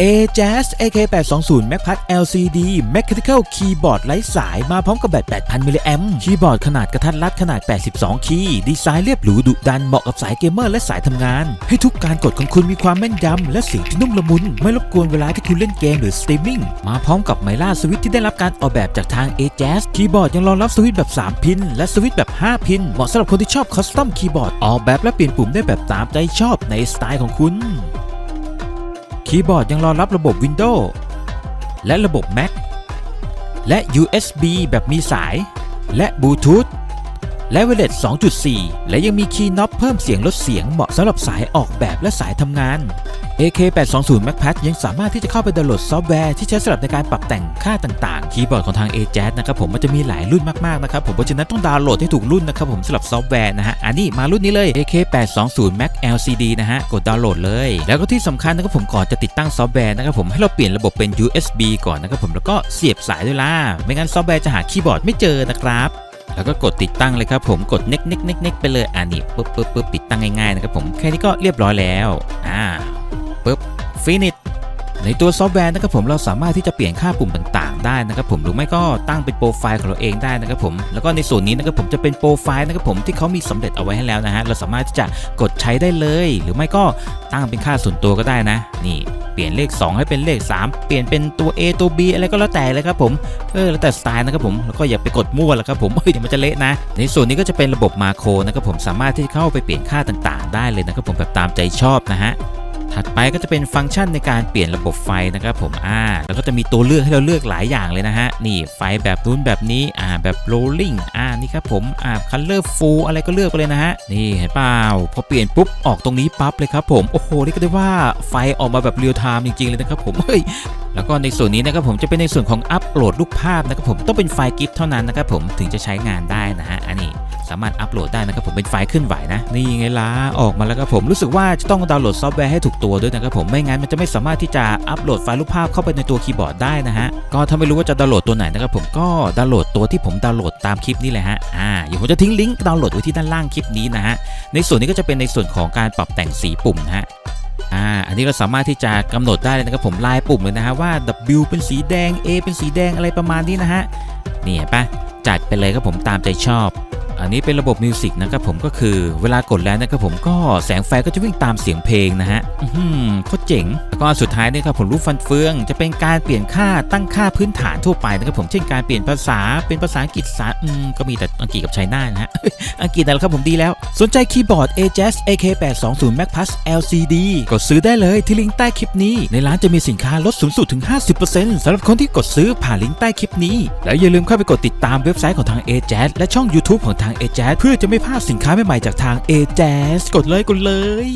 AJAZ AK820 MacPad LCD Mechanical Keyboard ไร้สายมาพร้อมกับแบต 8,000 มิลลิแอมคีย์บอร์ดขนาดกระทัดรัดขนาด 82 คีย์ดีไซน์เรียบหรูดุดันเหมาะกับสายเกมเมอร์และสายทำงาน ให้ทุกการกดของคุณมีความแม่นยำและเสียงที่นุ่มละมุน ไม่รบกวนเวลาที่คุณเล่นเกมหรือสตรีมมิ่งมาพร้อมกับไมล่าสวิตช์ที่ได้รับการออกแบบจากทาง AJAZ คีย์บอร์ดยังรองรับสวิตช์แบบ 3 พิน และสวิตช์แบบ 5 พิน เหมาะสำหรับคนที่ชอบคอสตอมคีย์บอร์ดออกแบบและเปลี่ยนปุ่มได้แบบตามใจชอบในสไตล์ของคุณ คีย์บอร์ดยังรองรับระบบ Windows และระบบ Mac และ USB แบบมีสาย และบลูทูธ และ Wireless 2.4 และยังมีคีย์น็อปเพิ่มเสียงลดเสียงเหมาะสำหรับสายออกแบบและสายทำงาน AK820 MacPad ยังสามารถที่จะเข้าไปดาวน์โหลดซอฟต์แวร์ที่ใช้สำหรับในการปรับแต่งค่าต่างๆ คีย์บอร์ดของทาง AJAZ นะครับผมมันจะมีหลายรุ่นมากๆนะครับผมเพราะฉะนั้นต้องดาวน์โหลดให้ถูกรุ่นนะครับผมสำหรับซอฟต์แวร์นะฮะอันนี้มารุ่นนี้เลย AK820 Mac LCD นะฮะกดดาวน์โหลดเลย แล้วก็ที่สำคัญนะครับผมก่อนจะติดตั้งซอฟต์แวร์นะครับผมให้เราเปลี่ยนระบบเป็น USB ก่อนนะครับผมแล้วก็เสียบสายด้วยล่ะไม่งั้นซอฟต์แวร์จะหาคีย์บอร์ดไม่เจอนะครับ แล้วก็กดติดตั้งเลยครับผมกดเน็กเน็กเน็กเน็กไปเลยอ่านี่ปึ๊บปึ๊บปึ๊บติดตั้งง่ายๆนะครับผมแค่นี้ก็เรียบร้อยแล้วอ่าปึ๊บฟินิชในตัวซอฟต์แวร์นะครับผมเราสามารถที่จะเปลี่ยนค่าปุ่มต่าง ได้นะครับผมหรือไม่ก็ตั้งเป็นโปรไฟล์ของเราเองได้นะครับผมแล้วก็ในส่วนนี้นะครับผมจะเป็นโปรไฟล์นะครับผมที่เขามีสำเร็จเอาไว้ให้แล้วนะฮะเราสามารถที่จะกดใช้ได้เลย หรือไม่ก็ตั้งเป็นค่าส่วนตัวก็ได้นะ นี่เปลี่ยนเลข 2 ให้เป็นเลข 3 เปลี่ยนเป็นตัว A ตัว B อะไรก็แล้วแต่เลยครับผมเออแล้วแต่สไตล์นะครับผมแล้วก็อย่าไปกดมั่วแล้วครับผมเฮ้ยเดี๋ยวมันจะเละนะ ในส่วนนี้ก็จะเป็นระบบมาโครนะครับผมสามารถที่จะเข้าไปเปลี่ยนค่าต่างๆ ได้เลยนะครับผมแบบตามใจชอบนะฮะ ถัดไปก็จะเป็นฟังก์ชันในการเปลี่ยนระบบไฟนะครับผมอ่าแล้วก็จะมีตัวเลือกให้เราเลือกหลายอย่างเลยนะฮะนี่ไฟแบบนู้นแบบนี้อ่าแบบ rolling อ่านี่ครับผมอ่า color full อะไรก็เลือกไปเลยนะฮะนี่เห็นเปล่าพอเปลี่ยนปุ๊บออกตรงนี้ปั๊บเลยครับผมโอ้โหนี่ก็ได้ว่าไฟออกมาแบบเรียลไทม์จริงๆเลยนะครับผมเฮ้ย แล้วก็ในส่วนนี้นะครับผมจะเป็นในส่วนของอัปโหลดรูปภาพนะครับผมต้องเป็นไฟล์กิฟเท่านั้นนะครับผมถึงจะใช้งานได้นะฮะอันนี้สามารถอัปโหลดได้นะครับผมเป็นไฟล์เคลื่อนไหวนะนี่ไงล่ะออกมาแล้วครับผมรู้สึกว่าจะต้องดาวน์โหลดซอฟต์แวร์ให้ถูกตัวด้วยนะครับผมไม่งั้นมันจะไม่สามารถที่จะอัปโหลดไฟล์รูปภาพเข้าไปในตัวคีย์บอร์ดได้นะฮะก็ถ้าไม่รู้ว่าจะดาวน์โหลดตัวไหนนะครับผมก็ดาวน์โหลดตัวที่ผมดาวน์โหลดตามคลิปนี้เลยฮะอ่าเดี๋ยวผมจะทิ้งลิงก์ดาวน์โหลดไว้ที่ด้านล่างคลิปนี้นะฮะในส่วนนี้ก็จะเป็นในส่วนของการปรับแต่งสีปุ่มนะฮะ อ่าอันนี้เราสามารถที่จะกำหนดได้เลยนะครับผมลายปุ่มเลยนะฮะว่า W เป็นสีแดง A เป็นสีแดงอะไรประมาณนี้นะฮะนี่เห็นปะจัดไปเลยครับผมตามใจชอบ อันนี้เป็นระบบมิวสิกนะครับผมก็คือเวลากดแล้วนะครับผมก็แสงไฟก็จะวิ่งตามเสียงเพลงนะฮะอือหือโคตรเจ๋ง แล้วก็สุดท้ายนี่ครับผมรูปฟันเฟือง จะเป็นการเปลี่ยนค่าตั้งค่าพื้นฐานทั่วไปนะครับผมเช่นการเปลี่ยนภาษาเป็นภาษาอังกฤษภาษาอืมก็มีแต่อังกฤษกับไชน่านะฮะอังกฤษนั่นแหละครับผมดีแล้ว สนใจคีย์บอร์ด AJAZ AK820 Mac Plus LCD กดซื้อได้เลยที่ลิงก์ใต้คลิปนี้ ในร้านจะมีสินค้าลดสูงสุดถึง 50%สำหรับคนที่กดซื้อผ่านลิงก์ใต้คลิปนี้ แล้วอย่าลืมเข้าไปกดติดตามเว็บไซต์ของทาง AJAZ และช่อง YouTube ของทาง AJAZ เพื่อจะไม่พลาดสินค้าใหม่ๆจากทาง AJAZ กดเลยกดเลย